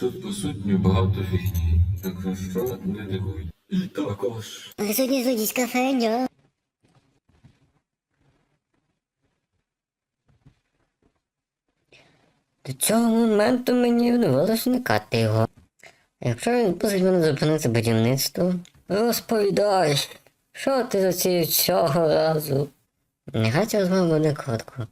Тут по суті багато фігні. Так що не дивуй. І також. Присутні суддівська феня. До цього моменту мені вдавалося уникати його. Якщо він просить мене зупинити будівництво, розповідай, що ти затіяв цього разу? Нехай ця розмова буде коротко.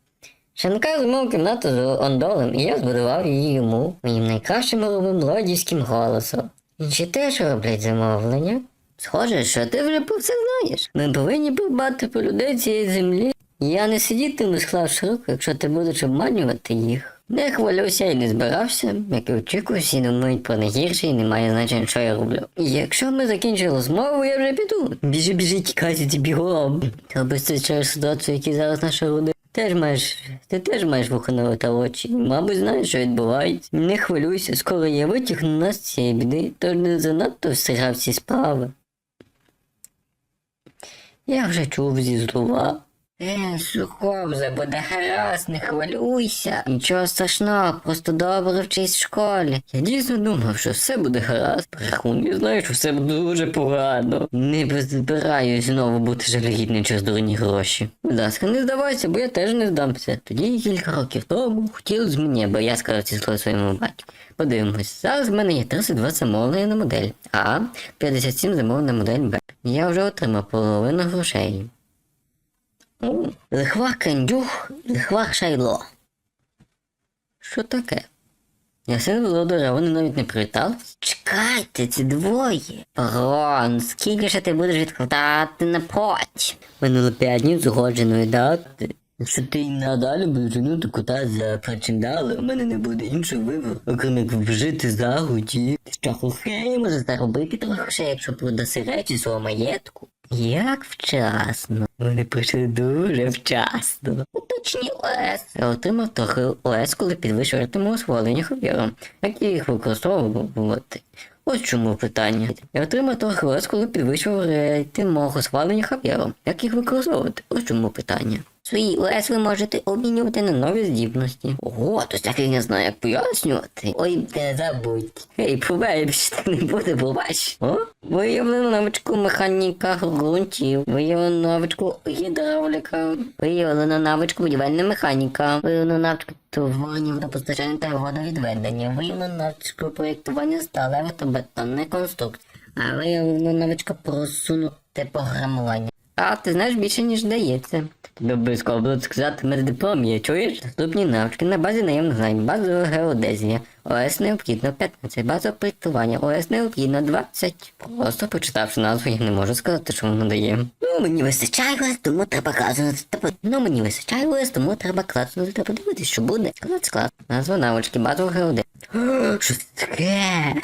Шанкар замовив кімнату з ондолем, і я збудував її йому, моїм найкращим голубим лодівським голосом. Інші теж роблять замовлення. Схоже, що ти вже про все знаєш. Ми повинні подбати про людей цієї землі. Я не сидітиму склавши руку, якщо ти будеш обманювати їх. Не хвалюся і не збирався, як і очікую, всі думають про найгірше і немає значення, що я роблю. Якщо ми закінчили розмову, я вже піду. Біжи, біжи, тікайте ті бігом. Без через ситуацію, які зараз наша родина. Теж маєш, ти теж маєш вухо та очі. Мабуть, знаєш, що відбувається. Не хвилюйся, скоро я витягну нас з цієї біди, тож не занадто всирав ці справи. Я вже чув зі злова. Е, суховзе, буде гаразд, не хвилюйся. Нічого страшного, просто добре вчись в школі. Я дійсно думав, що все буде гаразд. Брехун, я знаю, що все буде дуже погано. Не збираюсь знову бути жалюгідним через дурні гроші. Будь ласка, не здавайся, бо я теж не здамся. Тоді кілька років тому хотіли з мені, бо я сказав ці слова своєму батьку. Подивимось, зараз в мене є 32 замовлення на модель А, 57 замовлень на модель Б. Я вже отримав половину грошей. О, Лихвар кандюх, лихвар шайло. Що таке? Я син володаря, вони навіть не привітались. Чекайте, ці двоє. Рон, скільки ще ти будеш відкладати на потім? Минуло п'ять днів згодженої дати. Якщо ти й надалі будеш женути кота за причиндали, у мене не буде іншого вибору, окрім як вжити загоді. Що хухей може заробити трохи якщо продаси речі свого маєтку. Як вчасно. Вони прийшли дуже вчасно. Уточні ОС. Я отримав трохи ОС, коли підвищуватиму освоєння хобіром. Як я їх використовувати? Ось чому питання. Я отримав трохи ОС, коли підвищував рейтинг мого схвалення хабіром. Як їх використовувати? Ось чому питання. Свої ОС ви можете обмінювати на нові здібності. Ого, то так я не знаю, як пояснювати. Ой, не забудь. Ей, побачиш, не буде, побач. О, виявлено навичку механіка ґрунтів. Виявлено навичку гідравліка. Виявлено навичку будівельна механіка. Виявлено навичку творення водопостачання та водовідведення. Виявлено навичку проєктування сталевих та бетонних конструкцій. А виявлено навичка просунуте програмування. А ти знаєш більше, ніж здається. Тобі обов'язково будуть сказати на дипломі, чуєш? Наступні навички на базі наємних знань, базова геодезія. ОС необхідно 15, базове проєктування, ОС необхідно 20. Просто почитавши назву, я не можу сказати, що воно дає. Ну, мені вистачає тому треба та Ну, мені вистачає тому треба класнути та подивитися, що буде. Клац, клас. Назва навички, базова геодезія. Що це таке?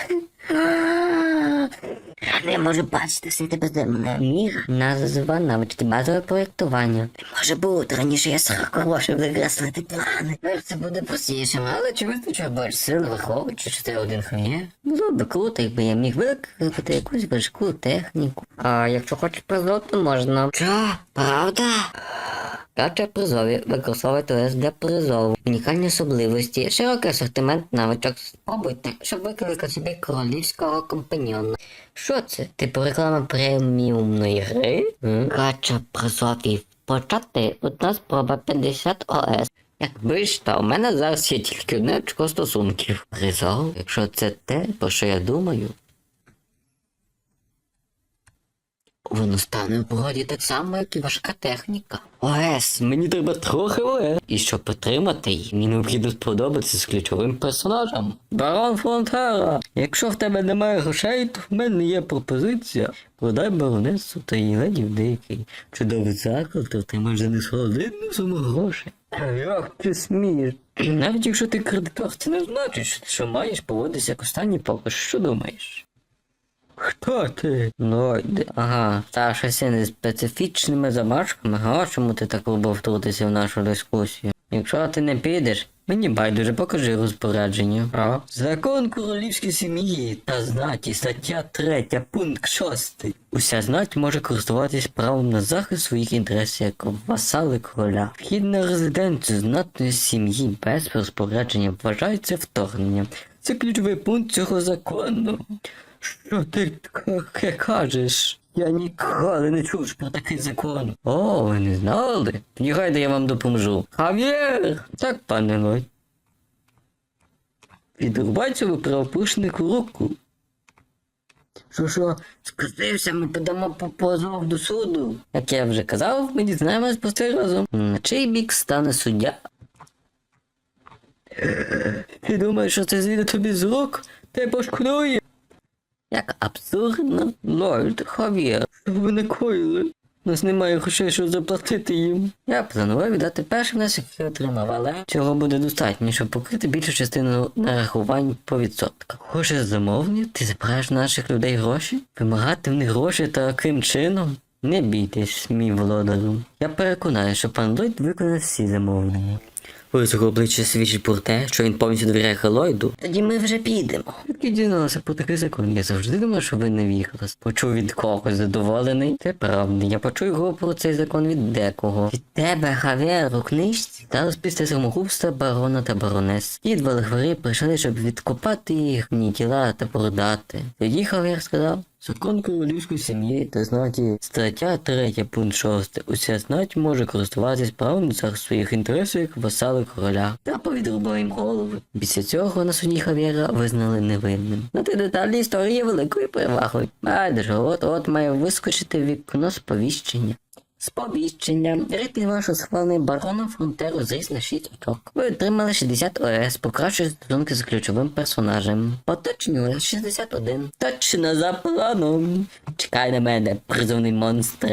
Не можу бачити все тебе земне. Міг назва навички базове проєктування. Може бути, раніше я сорокорошив закреслити плани. Це буде простішим, але чи вистачає більш сил, враховуючи, що ти один хує? Було б круто, якби я міг викликати якусь важку техніку. А якщо хочеш то можна. Що? Правда? Кача призові використовуйте ОС для призову. Унікальні особливості, широкий асортимент навичок. Спробуйте, щоб викликати собі королівського компаньйона. Що це? Типу реклама преміумної гри? Кача призові. Почати одна спроба 50 ОС. Якби ж то, у мене зараз є тільки одне очко стосунків. Призов, якщо це те, про що я думаю. Воно стане у погоді так само, як і важка техніка. ОС, мені треба трохи ОС. І щоб отримати її, мені необхідно сподобатися з ключовим персонажем. Барон Фронтера. Якщо в тебе немає грошей, то в мене є пропозиція. Продай баронесу та її леді в деякий чудовий заклад, ти отримаєш за несолодинну суму грошей. Як ти смієш? Навіть якщо ти кредитор, це не значить, що маєш поводитися як останній покош. Що думаєш? Хто ти? Лойде. Ага, син із специфічними замашками. Ага, чому ти так любив втрутитися в нашу дискусію? Якщо ти не підеш, мені байдуже покажи розпорядження. А? Закон королівської сім'ї та знаті, стаття 3, пункт 6. Уся знать може користуватись правом на захист своїх інтересів як васали короля. Вхід на резиденцію знатної сім'ї без розпорядження вважається вторгненням. Це ключовий пункт цього закону. Що ти таке кажеш? Я ніколи не чув про такий закон. О, ви не знали? Тоді гайде я вам допоможу. Хав'єр! Так, пане Лой. Відрубай цьому правопушнику руку. Що що, скотився, ми подамо по позов до суду. Як я вже казав, ми дізнаємось про це разом. На чий бік стане суддя? Ти думаєш, що це зійде тобі з рук? Ти пошкодує. Як абсурдно. Лорд Хав'єр, що ви накоїли? У нас немає грошей, щоб заплатити їм. Я планував віддати перший внесок, який отримав, але цього буде достатньо, щоб покрити більшу частину нарахувань по відсотках. Хочеш замовлення? Ти забираєш наших людей гроші? Вимагати в них гроші таким чином? Не бійтесь, мій володарю. Я переконаю, що пан Ллойд виконає всі замовлення. Його обличчя свідчить про те, що він повністю довіряє Хеллойду. Тоді ми вже підемо. Тільки дізналася про такий закон. Я завжди думав, що ви не вірили. Почув від когось задоволений. Це правда. Я почув його про цей закон від декого. Від тебе, Хавєр, у книжці. Зараз після самогубства барона та баронес. Ті два лихвари прийшли, щоб відкопати їхні тіла та продати. Тоді Хавєр сказав. Закон королівської сім'ї та знаті стаття 3 пункт 6. Уся знать може користуватись правом захист своїх інтересів як васали короля. Та повідрубав їм голови. Після цього на суді Хав'єра визнали невинним. На ті деталі історії є великою перевагою. Байдуже, от от має вискочити вікно сповіщення. Сповіщення. Рейтинг вашого схвалений бароном фронтеру зріс на 6 очок. Ви отримали 60 ОС, покращує стосунки з ключовим персонажем. Поточні ОС 61. Точно за планом. Чекай на мене, призовний монстр.